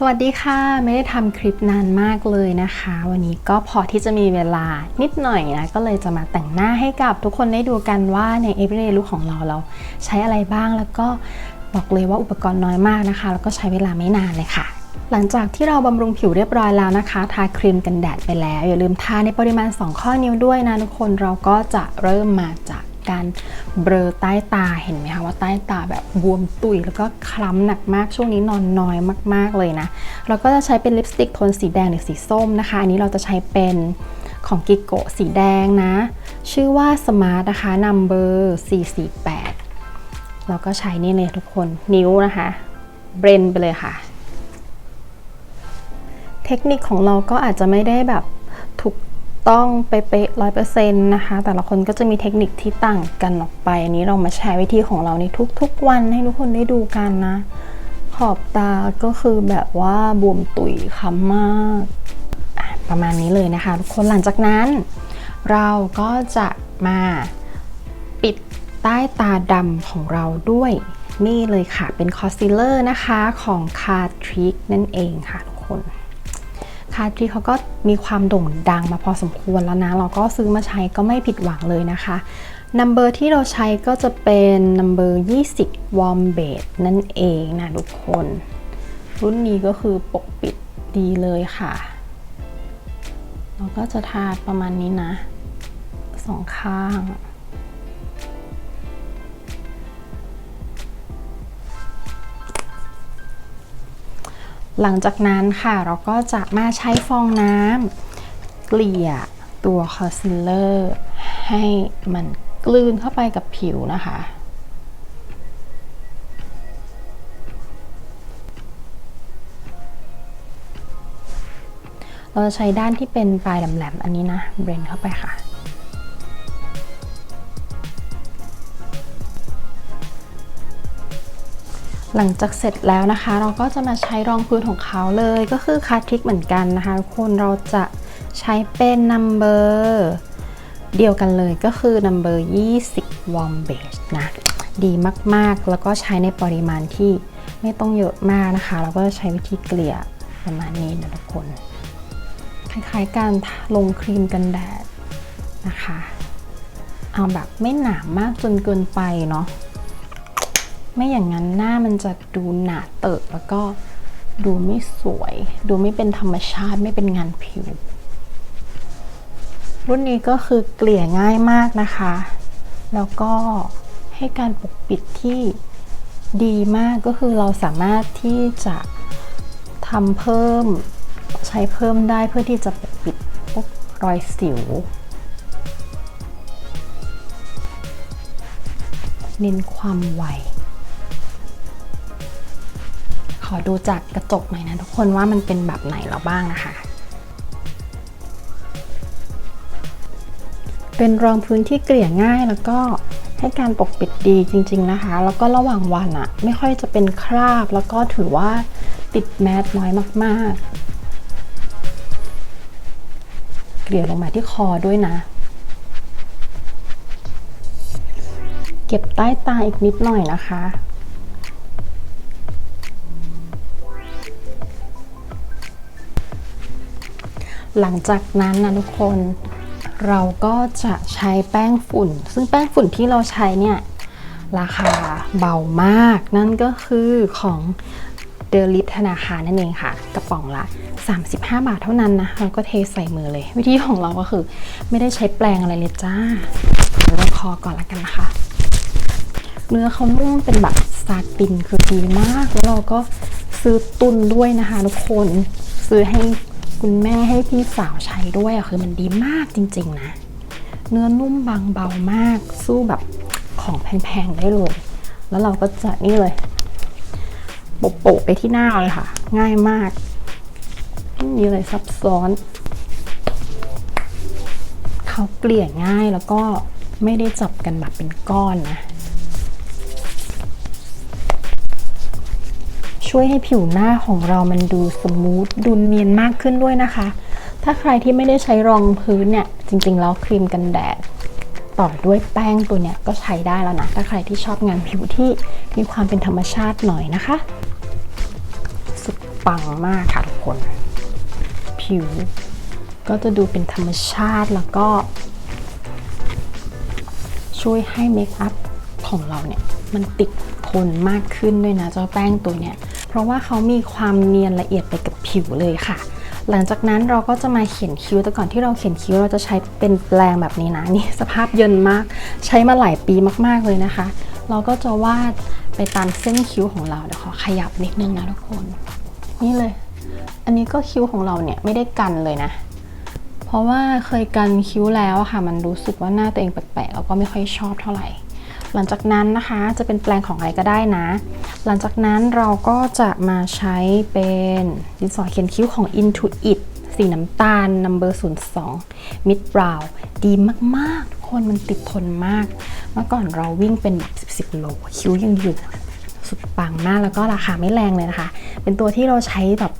สวัสดีค่ะ ไม่ได้ทำคลิปนานมากเลยนะคะ วันนี้ก็พอที่จะมีเวลานิดหน่อยนะ ก็เลยจะมาแต่งหน้าให้กับทุกคนได้ดูกันว่าใน everyday look ของเราเราใช้อะไรบ้างแล้วก็บอกเลยว่าอุปกรณ์น้อยมากนะคะ แล้วก็ใช้เวลาไม่นานเลยค่ะ หลังจากที่เราบำรุงผิวเรียบร้อยแล้วนะคะ ทาครีมกันแดดไปแล้ว อย่าลืมทาในปริมาณ 2 ข้อนิ้วด้วยนะทุกคนเราก็จะเริ่มมาจาก การเบลอใต้ตาเห็นไหมคะว่าใต้ตาแบบบวมตุยแล้วก็คล้ำหนักมากช่วงนี้นอนน้อยมาก ๆเลยนะ เราก็จะใช้เป็นลิปสติกโทนสีแดงหรือสีส้มนะคะ อันนี้เราจะใช้เป็นของกิโกสีแดงนะ ชื่อว่า Smart นะคะ Number 448เราก็ใช้นี่เลยทุกคนนิ้วนะคะเบรนไปเลยค่ะ เทคนิคของเราก็อาจจะไม่ได้แบบ ต้องเป๊ะร้อยเปอร์เซ็นต์นะคะ แต่ละคนก็จะมีเทคนิคที่ต่างกันออกไป อันนี้เรามาแชร์วิธีของเราในทุกๆวันให้ทุกคนได้ดูกันนะ ขอบตาก็คือแบบว่าบวมตุยค้ำมากประมาณนี้เลยนะคะทุกคนหลังจากนั้น เราก็จะมาปิดใต้ตาดำของเราด้วยนี่เลยค่ะเป็นคอนซีลเลอร์นะคะของคาทริกนั่นเองค่ะทุกคน คาทริเขาก็มีความโด่งดังมาพอสมควรแล้วนะ เราก็ซื้อมาใช้ก็ไม่ผิดหวังเลยนะคะนัมเบอร์ที่เราใช้ก็จะเป็นนัมเบอร์20 Warm Beige นั่นเองนะทุกคน รุ่นนี้ก็คือปกปิดดีเลยค่ะ เราก็จะทาประมาณนี้นะสองข้าง หลังจากนั้นค่ะเราก็จะมาใช้ฟองน้ำเกลี่ยตัวคอนซีลเลอร์ให้มันกลืนเข้าไปกับผิวนะคะ เราจะใช้ด้านที่เป็นปลายแหลมๆอันนี้นะเบรนเข้าไปค่ะ หลังจากเสร็จแล้วนะคะ เราก็จะมาใช้รองพื้นของเขาเลยก็คือคาทิกเหมือนกันนะคะทุกคนเราจะใช้เป็น number เดียวกันเลยก็คือ number 20 warm beige นะดีมากๆ แล้วก็ใช้ในปริมาณที่ไม่ต้องเยอะมากนะคะ เราก็จะใช้วิธีเกลี่ยประมาณนี้นะทุกคน คล้ายๆการลงครีมกันแดดนะคะ เอาแบบไม่หนามมากจนเกินไปเนาะ ไม่อย่างนั้นหน้ามันจะดูหนาเตอะแล้วก็ดูไม่สวย ดูไม่เป็นธรรมชาติไม่เป็นงานผิว รุ่นนี้ก็คือเกลี่ยง่ายมากนะคะ แล้วก็ให้การปกปิดที่ดีมากก็คือเราสามารถที่จะทำเพิ่มใช้เพิ่มได้เพื่อที่จะปกปิดพวกรอยสิว เน้นความไว ขอดูจากกระจกหน่อยนะทุกคนว่ามันเป็นแบบไหนแล้วบ้างนะคะ เป็นรองพื้นที่เกลี่ยง่ายแล้วก็ให้การปกปิดดีจริง ๆนะคะ แล้วก็ระหว่างวันอะไม่ค่อยจะเป็นคราบ แล้วก็ถือว่าติดแมสน้อยมากๆ เกลี่ยลงมาที่คอด้วยนะ เก็บใต้ตาอีกนิดหน่อยนะคะ หลังจากนั้นนะทุกคน เราก็จะใช้แป้งฝุ่น ซึ่งแป้งฝุ่นที่เราใช้เนี่ยราคาเบามาก นั่นก็คือของเดลิทธนาคารนั่นเองค่ะ กระป๋องละ 35 บาทเท่านั้นนะ เราก็เทใส่มือเลย วิธีของเราก็คือ ไม่ได้ใช้แปรงอะไรเลยจ้าเดี๋ยวเราคอก่อนละกันนะคะ เนื้อเขานุ่มเป็นแบบซาตินคือดีมาก แล้วเราก็ซื้อตุนด้วยนะคะทุกคน ซื้อให้ คุณแม่ให้พี่สาวใช้ด้วยอะคือมันดีมากจริงๆนะ เนื้อนุ่มบางเบามากสู้แบบของแพงๆได้เลย แล้วเราก็จะนี่เลยโปะๆไปที่หน้าเลยค่ะ ง่ายมากไม่มีอะไรซับซ้อน เขาเกลี่ยง่ายแล้วก็ไม่ได้จับกันแบบเป็นก้อนนะ ช่วยให้ผิวหน้าของเรามันดูสมูทดูเนียนมากขึ้นด้วยนะคะ ถ้าใครที่ไม่ได้ใช้รองพื้นเนี่ย จริงๆแล้วครีมกันแดด ต่อด้วยแป้งตัวเนี้ยก็ใช้ได้แล้วนะ ถ้าใครที่ชอบงานผิวที่มีความเป็นธรรมชาติหน่อยนะคะ สุดปังมากค่ะทุกคน ผิว ก็จะดูเป็นธรรมชาติแล้วก็ ช่วยให้เมคอัพของเราเนี่ยมันติดทนมากขึ้นด้วยนะเจ้าแป้งตัวเนี้ย เพราะว่าเขามีความเนียนละเอียดไปกับผิวเลยค่ะ หลังจากนั้นเราก็จะมาเขียนคิ้วแต่ก่อนที่เราเขียนคิ้วเราจะใช้เป็นแปรงแบบนี้นะนี่สภาพเยินมาก ใช้มาหลายปีมากๆเลยนะคะ เราก็จะวาดไปตามเส้นคิ้วของเราเดี๋ยวขอขยับนิดนึงนะทุกคน นี่เลย อันนี้ก็คิ้วของเราเนี่ยไม่ได้กันเลยนะ เพราะว่าเคยกันคิ้วแล้วค่ะ มันรู้สึกว่าหน้าตัวเองแปลกๆแล้วก็ไม่ค่อยชอบเท่าไหร่ หลังจากนั้นนะคะจะเป็นแปรงของอะไรก็ได้นะ หลังจากนั้นเราก็จะมาใช้เป็นดินสอเขียนคิ้วของ Intuit สีน้ำตาล number 02 mid brow ดีมากๆ ทุกคนมันติดทนมาก เมื่อก่อนเราวิ่งเป็นแบบ 10 10โลคิ้วยังอยู่สุดปังมากแล้วก็ราคาไม่แรงเลยนะคะ เป็นตัวที่เราใช้แบบ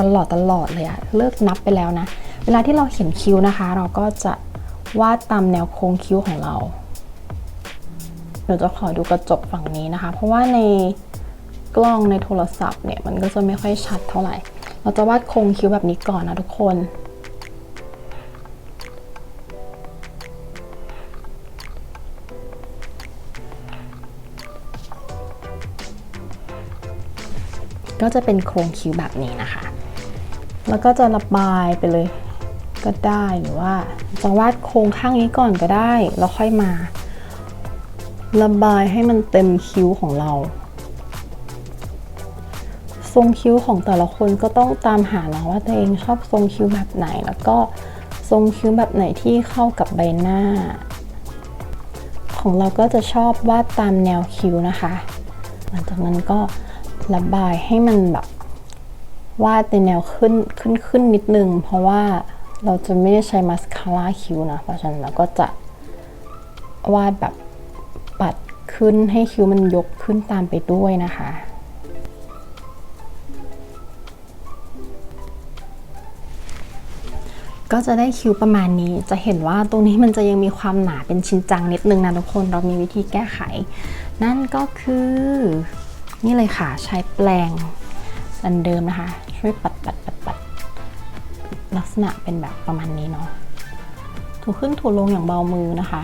ตลอดตลอดเลยอะเลิกนับไปแล้วนะ เวลาที่เราเขียนคิ้วนะคะ เราก็จะวาดตามแนวโค้งคิ้วของเรา เดี๋ยวจะขอดูกระจกฝั่งนี้นะคะ เพราะว่าในกล้องในโทรศัพท์เนี่ยมันก็จะไม่ค่อยชัดเท่าไหร่ เราจะวาดโครงคิ้วแบบนี้ก่อนนะทุกคน ก็จะเป็นโครงคิ้วแบบนี้นะคะ แล้วก็จะระบายไปเลยก็ได้หรือว่าจะวาดโครงข้างนี้ก่อนก็ได้ แล้วค่อยมา ระบายให้มันเต็มคิ้วของเรา ทรงคิ้วของแต่ละคนก็ต้องตามหาเนาะว่าตัวเองชอบทรงคิ้วแบบไหน แล้วก็ทรงคิ้วแบบไหนที่เข้ากับใบหน้า ของเราก็จะชอบวาดตามแนวคิ้วนะคะ หลังจากนั้นก็ระบายให้มันแบบวาดในแนวขึ้นขึ้นขึ้นนิดนึง เพราะว่าเราจะไม่ได้ใช้มาสคาร่าคิ้วนะ เพราะฉะนั้นเราก็จะวาดแบบ ขึ้นให้คิ้วมันยกขึ้นตามไปด้วยนะคะ ก็จะได้คิ้วประมาณนี้จะเห็นว่าตรงนี้มันจะยังมีความหนาเป็นชิ้นจังนิดนึงนะทุกคนเรามีวิธีแก้ไข นั่นก็คือนี่เลยค่ะใช้แปรงอันเดิมนะคะ ช่วยปัดปัดปัดปัดลักษณะเป็นแบบประมาณนี้เนาะถูขึ้นถูลงอย่างเบามือนะคะ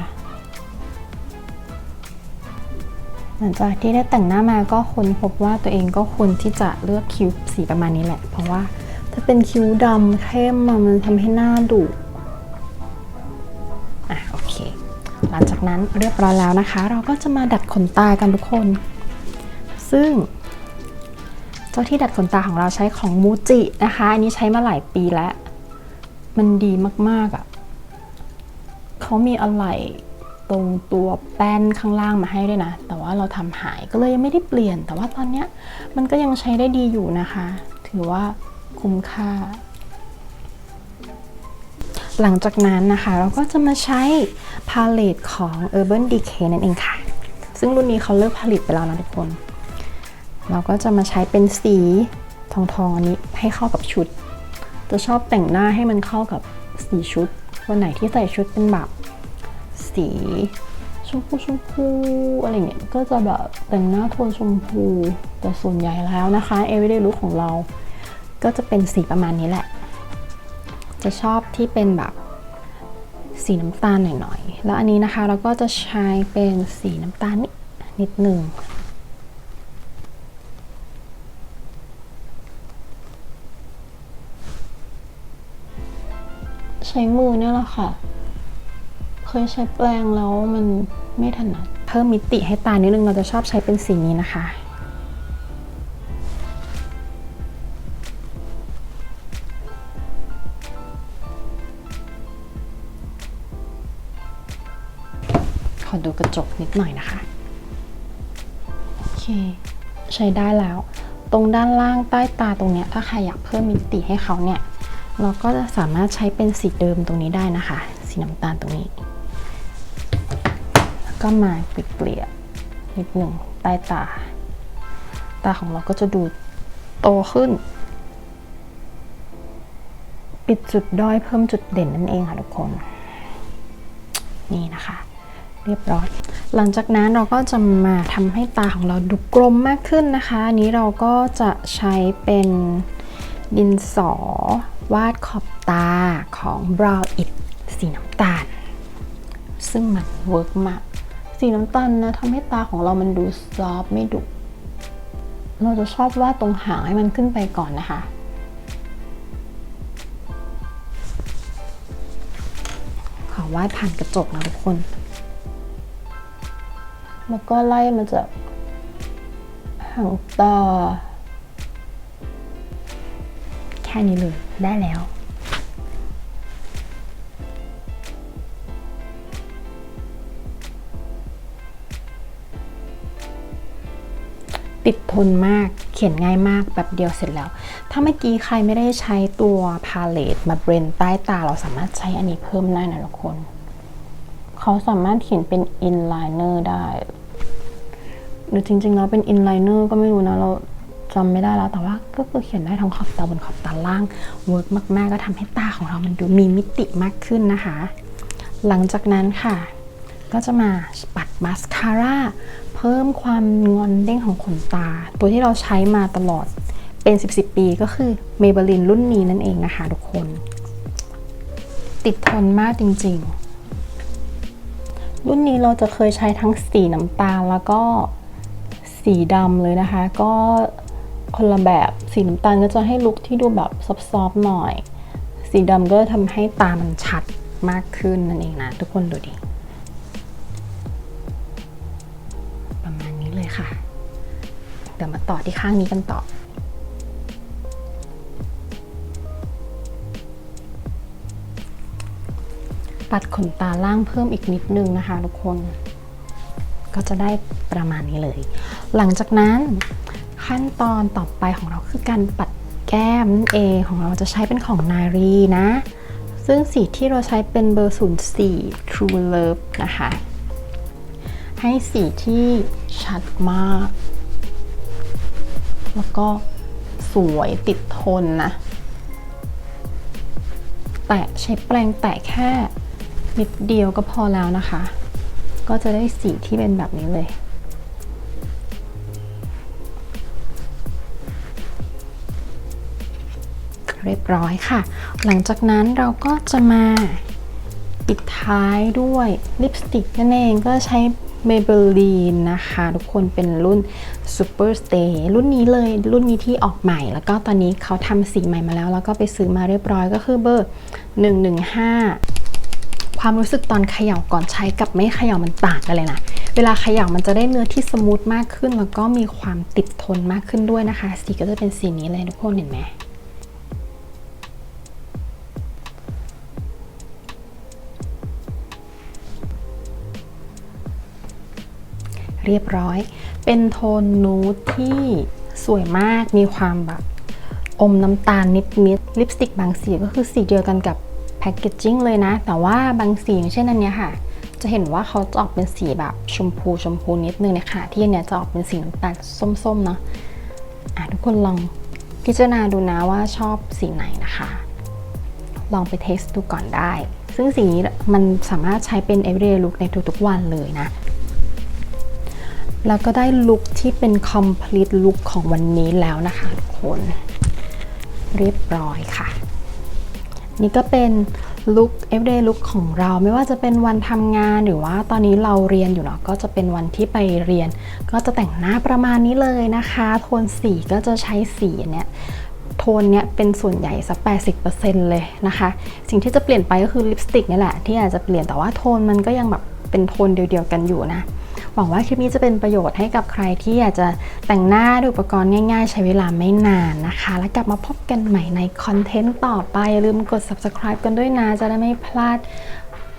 ลังจากที่ได้แต่งหน้ามาก็ค้นพบว่าตัวเองก็ควรที่จะเลือกคิ้วสีประมาณนี้แหละ เพราะว่าถ้าเป็นคิ้วดำเข้มมันทำให้หน้าดุอะโอเค หลังจากนั้นเรียบร้อยแล้วนะคะ เราก็จะมาดัดขนตากันทุกคน ซึ่ง เจ้าที่ดัดขนตาของเราใช้ของมูจินะคะ อันนี้ใช้มาหลายปีแล้ว มันดีมากๆอะ่ะเขามีอะไร ตรงตัวแป้นข้างล่างมาให้ด้วยนะ แต่ว่าเราทำหายก็เลยยังไม่ได้เปลี่ยน แต่ว่าตอนเนี้ยมันก็ยังใช้ได้ดีอยู่นะคะ ถือว่าคุ้มค่า หลังจากนั้นนะคะ เราก็จะมาใช้พาเลตของ Urban Decay นั่นเองค่ะ ซึ่งรุ่นนี้เขาเลิกผลิตไปแล้วนะทุกคน เราก็จะมาใช้เป็นสีทองทองๆอันนี้ให้เข้ากับชุด จะชอบแต่งหน้าให้มันเข้ากับสีชุด วันไหนที่ใส่ชุดเป็นแบบ สีชมพูชมพูอะไรเงี้ยก็จะแบบแต่งหน้าโทนชมพู แต่ส่วนใหญ่แล้วนะคะ everyday look ของเรา ก็จะเป็นสีประมาณนี้แหละ จะชอบที่เป็นแบบสีน้ำตาลหน่อยๆ แล้วอันนี้นะคะเราก็จะใช้เป็นสีน้ำตาลนิดนิดหนึ่งใช้มือเนี่ยแหละค่ะ ยใช้แปรงแล้วมันไม่ถนัดเพิ่มมิติให้ตานิดนึงเราจะชอบใช้เป็นสีนี้นะคะ ขอดูกระจกนิดหน่อยนะคะ โอเค ใช้ได้แล้ว ตรงด้านล่างใต้ตาตรงเนี้ยถ้าใครอยากเพิ่มมิติให้เขาเนี่ย เราก็จะสามารถใช้เป็นสีเดิมตรงนี้ได้นะคะ สีน้ำตาลตรงนี้ ก็มาเกลี่ยนิดหนึ่งใต้ตา ตาของเราก็จะดูโตขึ้น ปิดจุดด้อยเพิ่มจุดเด่นนั่นเองค่ะทุกคน นี่นะคะ เรียบร้อย หลังจากนั้นเราก็จะมาทำให้ตาของเราดูกลมมากขึ้นนะคะ อันนี้เราก็จะใช้เป็นดินสอวาดขอบตาของ Brow It สีน้ำตาล ซึ่งมันเวิร์กมาก สีน้ำตาลนะทำให้ตาของเรามันดูซอฟต์ไม่ดุเราจะชอบวาดตรงหางให้มันขึ้นไปก่อนนะคะขอวาดผ่านกระจกนะทุกคน แล้วก็ไล่มาจากหางตาแค่นี้เลยได้แล้ว ติดทนมากเขียนง่ายมากแบบเดียวเสร็จแล้ว ถ้าเมื่อกี้ใครไม่ได้ใช้ตัวพาเลตมาเบรนใต้ตาเราสามารถใช้อันนี้เพิ่มได้นะทุกคน เขาสามารถเขียนเป็นอินไลเนอร์ได้หรือจริงๆแล้วเป็นอินไลเนอร์ก็ไม่รู้นะเราจำไม่ได้แล้วแต่ว่าก็คือเขียนได้ทั้งขอบตาบนขอบตาล่างเวิร์กมาก ๆ ก็ทำให้ตาของเรามันดูมีมิติมากขึ้นนะคะ หลังจากนั้นค่ะ ก็จะมาปัดมาสคาร่า พิ่มความงอนเด้งของขนตา ตัวที่เราใช้มาตลอดเป็น 10 10 ปีก็คือ Maybelline รุ่นนี้นั่นเองนะคะทุกคน ติดทนมากจริง ๆ รุ่นนี้เราจะเคยใช้ทั้งสีน้ำตาลแล้วก็สีดำเลยนะคะ ก็คนละแบบสีน้ำตาลก็จะให้ลุคที่ดูแบบซอฟๆหน่อย สีดำก็ทำให้ตามันชัดมากขึ้นนั่นเองนะ ทุกคนดูดิ ดี๋ยวมาต่อที่ข้างนี้กันต่อ ปัดขนตาล่างเพิ่มอีกนิดนึงนะคะทุกคน ก็จะได้ประมาณนี้เลย หลังจากนั้นขั้นตอนต่อไปของเราคือการปัดแก้มนั่นเองของเราจะใช้เป็นของนารีนะ ซึ่งสีที่เราใช้เป็นเบอร์ 04 True Love นะคะ ให้สีที่ชัดมาก แล้วก็สวยติดทนนะ แตะใช้แปรงแตะแค่นิดเดียวก็พอแล้วนะคะ ก็จะได้สีที่เป็นแบบนี้เลยเรียบร้อยค่ะ หลังจากนั้นเราก็จะมาปิดท้ายด้วยลิปสติกนั่นเองก็ใช้ Maybelline นะคะ ทุกคนเป็นรุ่น Super Stay รุ่นนี้เลยรุ่นนี้ที่ออกใหม่ แล้วก็ตอนนี้เขาทำสีใหม่มาแล้ว แล้วก็ไปซื้อมาเรียบร้อยก็คือเบอร์ 115 ความรู้สึกตอนเขย่าก่อนใช้กับไม่เขย่ามันต่างกันเลยนะเวลาเขย่ามันจะได้เนื้อที่สมูทมากขึ้น แล้วก็มีความติดทนมากขึ้นด้วยนะคะ สีก็จะเป็นสีนี้เลยทุกคนเห็นไหม เรียบร้อย เป็นโทนนูดที่สวยมากมีความแบบอมน้ำตาลนิดนิดลิปสติกบางสีก็คือสีเดียวกันกับแพคเกจจิ้งเลยนะ แต่ว่าบางสีอย่างเช่นอันนี้ค่ะ จะเห็นว่าเขาจะออกเป็นสีแบบชมพูชมพูนิดนึงนะคะที่อันนี้จะออกเป็นสีน้ำตาลส้มๆเนาะอะทุกคนลองพิจารณาดูนะว่าชอบสีไหนนะคะ ลองไปเทสดูก่อนได้ ซึ่งสีนี้มันสามารถใช้เป็น everyday look ในทุกๆวันเลยนะ แล้วก็ได้ลุคที่เป็น complete look ของวันนี้แล้วนะคะทุกคนเรียบร้อยค่ะ นี่ก็เป็นลุค everyday look ของเราไม่ว่าจะเป็นวันทำงานหรือว่าตอนนี้เราเรียนอยู่เนาะก็จะเป็นวันที่ไปเรียน ก็จะแต่งหน้าประมาณนี้เลยนะคะ โทนสีก็จะใช้สีเนี้ยโทนเนี้ยเป็นส่วนใหญ่สัก80%เลยนะคะ สิ่งที่จะเปลี่ยนไปก็คือลิปสติกนี่แหละที่อาจจะเปลี่ยนแต่ว่าโทนมันก็ยังแบบ เป็นโทนเดียวๆกันอยู่นะ หวังว่าคลิปนี้จะเป็นประโยชน์ให้กับใครที่อยากจะแต่งหน้าด้วยอุปกรณ์ง่ายๆ ใช้เวลาไม่นานนะคะ แล้วกลับมาพบกันใหม่ในคอนเทนต์ต่อไป อย่าลืมกด subscribe กันด้วยนะ จะได้ไม่พลาด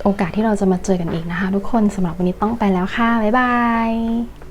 โอกาสที่เราจะมาเจอกันอีกนะคะ ทุกคนสำหรับวันนี้ต้องไปแล้วค่ะ บ๊ายบาย